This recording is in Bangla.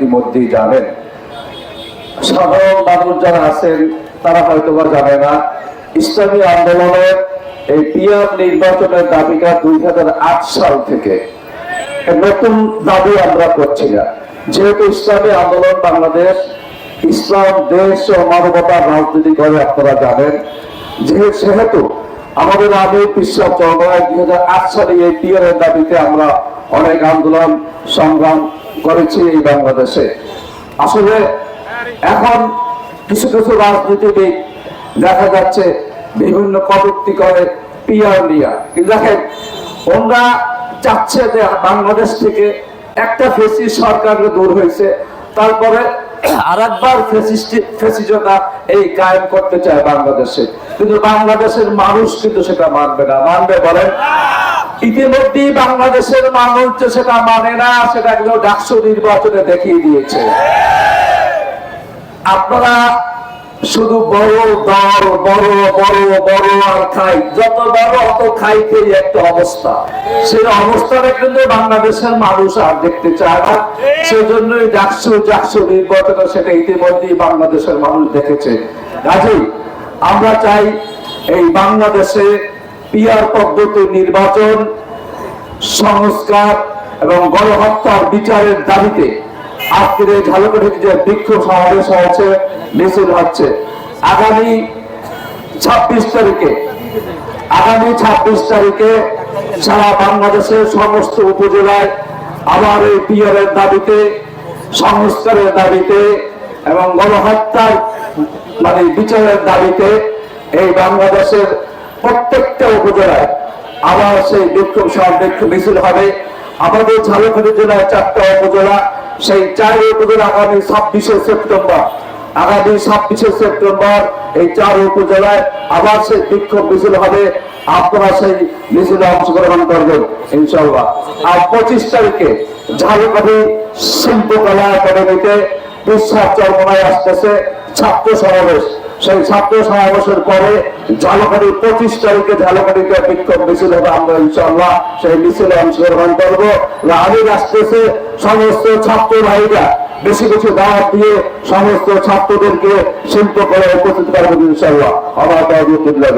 ইতিমধ্যেই জানেন। সাধারণ মানুষ যারা আছেন, তারা হয়তো বা জানে না, ইসলামী আন্দোলনের এই পিয়ার নির্বাচনের দাবিটা দুই সাল থেকে। নতুন দাবি আমরা করছি না। যেহেতু ইসলামী আন্দোলন বাংলাদেশ, ইসলাম, দেশ ও মানবতার রাজনীতি করে আপনারা জানেন। যে সেহেতু আমাদের আগে বিশ্বাস চন্দ্রায় দুই হাজার আট সালে এই পিয়ারের দাবিতে আমরা অনেক আন্দোলন, সংগ্রাম করেছি এই বাংলাদেশে। আসলে এখন কিছু কিছু রাজনীতিবিদ দেখা যাচ্ছে বিভিন্ন কটুক্তি করে পিয়ার নিয়া কিন্তু দেখেন, ওনারা চাচ্ছে যে বাংলাদেশ থেকে একটা ফেসি সরকার দূর হয়েছে, তারপরে আর একবার ফেসিজটা এই কায়েম করতে চায় বাংলাদেশে। কিন্তু বাংলাদেশের মানুষ কিন্তু সেটা মানবে না। মানবে বলেন ইতিমধ্যেই বাংলাদেশের মানুষ যে সেটা মানে না, সেটা একদম ডাকসু নির্বাচনে দেখিয়ে দিয়েছে। আপনারা শুধু বড় দর বড় বড় বড় আর খাই, যত বড় অত খাইতে একটা অবস্থা। সেই অবস্থাটা কিন্তু বাংলাদেশের মানুষ আর দেখতে চায় না। সেজন্যই ডাকসু ডাকসু নির্বাচন সেটা ইতিমধ্যেই বাংলাদেশের মানুষ দেখেছে। কাজেই আমরা চাই এই বাংলাদেশে পিয়ার পদ্ধতি নির্বাচন, সংস্কার এবং গণহত্যার বিচারের দাবিতে আজকের এই ঝালকাঠিতে যে বিক্ষোভ সমাবেশ হয়েছে, মিছিল হচ্ছে। আগামী ছাব্বিশ তারিখে, আগামী ছাব্বিশ তারিখে সারা বাংলাদেশের সমস্ত উপজেলায় আবার এই পিয়ারের দাবিতে, সংস্কারের দাবিতে এবং গণহত্যার মানে বিচারের দাবিতে এই বাংলাদেশের প্রত্যেকটা উপজেলায় আবার সেই বিক্ষোভ সব বিক্ষোভ মিছিল হবে। আমাদের ঝালকাঠি জেলায় চারটা উপজেলা, সেই চার উপজেলা আগামী ছাব্বিশে সেপ্টেম্বর। আগামী ছাব্বিশে সেপ্টেম্বর এই চার উপজেলায় আবার সেই বিক্ষোভ মিছিল হবে। আপনারা সেই মিছিলে অংশগ্রহণ করবেন ইনশাল্লাহ আর পঁচিশ তারিখে ঝালকাঠি শিল্পকলা একাডেমিতে বিশ্বাস চর্মনায় আসতেছে ছাত্র সমাবেশ। সেই ছাত্র সমাবেশের পরে ঝালকাঠি পঁচিশ তারিখে ঝালকাড়িতে বিক্ষোভ মিছিল হবে আমরা ইনশাল্লাহ সেই মিছিলে অংশগ্রহণ করব। আমি আসতেছে সমস্ত ছাত্র ভাইরা। বেশি বেশি দাওয়াত দিয়ে সমস্ত ছাত্রদেরকে শিল্প করে উপস্থিত করবেন ইনশাল্লাহ আমার তহবিল্লাহ